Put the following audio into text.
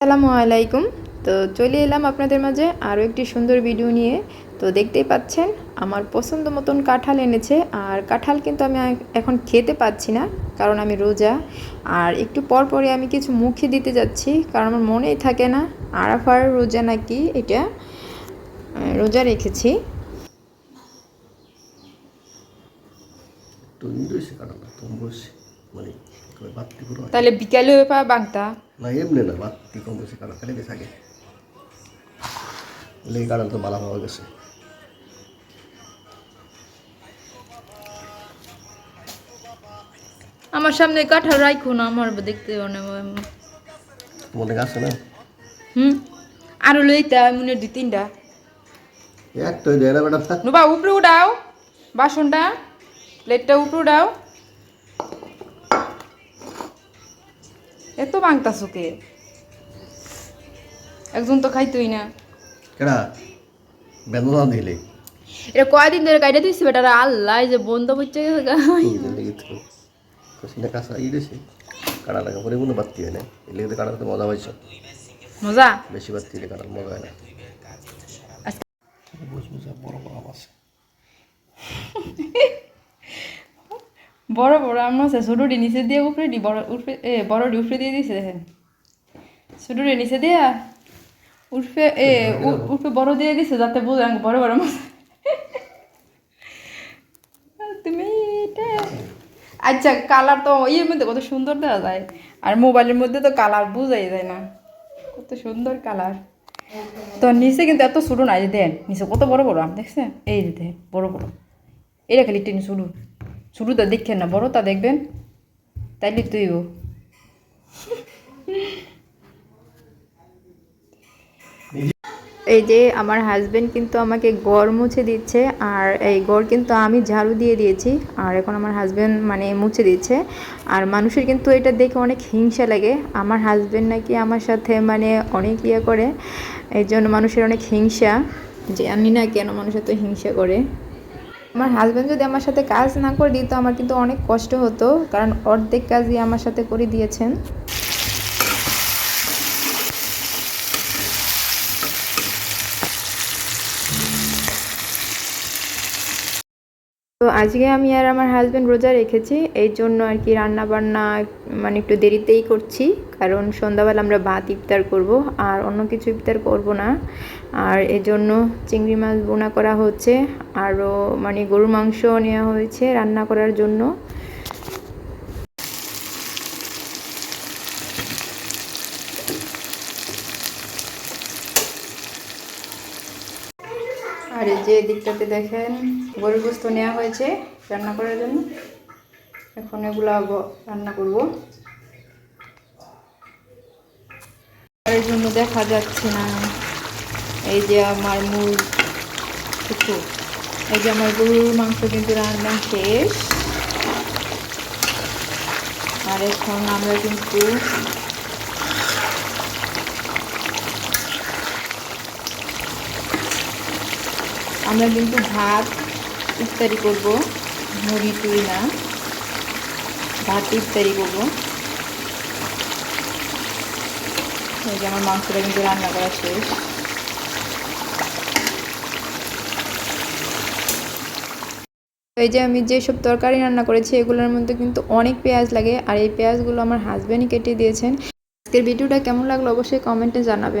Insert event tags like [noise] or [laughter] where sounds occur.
আসসালামু আলাইকুম। তো চলে এলাম আপনাদের মাঝে আরও একটি সুন্দর ভিডিও নিয়ে। তো দেখতেই পাচ্ছেন, আমার পছন্দ মতন কাঁঠাল এনেছে। আর কাঁঠাল কিন্তু আমি এখন খেতে পাচ্ছি না, কারণ আমি রোজা। আর একটু পর পরে আমি কিছু মুখে দিতে যাচ্ছি, কারণ আমার মনেই থাকে না, আরাফার রোজা নাকি এটা রোজা রেখেছি। তুমি মানে বাত্তি পুরো তাহলে বিকালে পা বাংতা না এমনি না বাত্তি কম ফেলে গেছে আগে। লেগে কাটা তো বালা পাওয়া গেছে। আমার সামনে কাঁঠাল রাখো না আমার দেখতে অনেক তোমাদের আছে না? হুম? আরও লইতা মনে দুই তিনটা। একটাই দেয় না উপরে উঠাও। বাসনটা প্লেটটা উপরে উঠাও। এত বাংতা সুকে একজন তো খাইতই না। কেডা? বেদনা দিলে এটা কয়দিন ধরে কাইটা দিচ্ছি বেটারা? আল্লাহ যে বন্ধ হচ্ছে লেগে তো কষিটা কাঁচা ই দিয়েছে কাটা টাকা পরে কোনো বাত্তি হয় না। এর লেগে কাটাতে মজা হয়েছে মজা? বেশি বাত্তি হলে কাটার মজা হয় না। আচ্ছা। বুঝ বুঝা বড় বড় আছে [laughs] বড় বড় আম আছে ছোটটি নিচে দিয়ে উপরে দি বড় উপরে এ বড়টি উপরে দিয়ে দিছে দেখেন। ছোটটি নিচে দিয়া উঠবে এ উ- উপরে বড় দিয়ে দিছে যাতে বুঝে আঙ্গ বড় বড় মাছ তুমি এটা আচ্ছা কালার তো ইয়ের মধ্যে কত সুন্দর দেওয়া যায় আর মোবাইলের মধ্যে তো কালার বোঝাই যায় না। কত সুন্দর কালার তো নিচে কিন্তু এত ছোটো না এই দেন নিচে কত বড় বড় আম দেখছেন? এই যে দেন বড় বড়। এটা খালি টেন শুরু শুরুটা দেখছেন না, বড়টা দেখবেন? তাইলে তুইও এই যে আমার হাজবেন্ড কিন্তু আমাকে গড় মুছে দিচ্ছে, আর এই গড় কিন্তু আমি ঝাড়ু দিয়ে দিয়েছি, আর এখন আমার হাজবেন্ড মানে মুছে দিচ্ছে। আর মানুষের কিন্তু এটা দেখে অনেক হিংসা লাগে। আমার হাজবেন্ড নাকি আমার সাথে মানে অনেক ইয়ে করে এই জন্য মানুষের অনেক হিংসা। আমি না কেন মানুষ এত হিংসা করে। আমার হাজব্যান্ড যদি আমার সাথে কাজ না করে দিত আমার কিন্তু অনেক কষ্ট হতো। কারণ অর্ধেক কাজই আমার সাথে করে দিয়েছেন। তো আজকে আমি আর আমার হাজব্যান্ড রোজা রেখেছি, এই জন্য আর কি রান্না বান্না মানে একটু দেরিতেই করছি, কারণ সন্ধ্যাবেলা আমরা ভাত ইফতার করব, আর অন্য কিছু ইফতার করব না। আর এজন্য জন্য চিংড়ি মাছ বোনা করা হচ্ছে, আরও মানে গরুর মাংস নেওয়া হয়েছে রান্না করার জন্য। আর এই যে দিকটাতে দেখেন, গরুর গোস্ত নেওয়া হয়েছে রান্না করার জন্য। এখন এগুলো রান্না করব। এই জন্য দেখা যাচ্ছে না। এই যে আমার মূল কিছু এই যে আমার গরুর মাংস কিন্তু রান্না শেষ। আর এখন আমরা কিন্তু আমরা কিন্তু ভাত ইফতারি করব, মুড়ি টুড়ি না। ভাত ইফতারি করব। এই যে আমার মাংসটা কিন্তু রান্না করা শেষ। এই যে আমি যেসব তরকারি রান্না করেছি, এগুলোর মধ্যে কিন্তু অনেক পেঁয়াজ লাগে। আর এই পেঁয়াজগুলো আমার হাজব্যান্ডই কেটে দিয়েছেন। আজকের ভিডিওটা কেমন লাগল অবশ্যই কমেন্টে জানাবেন।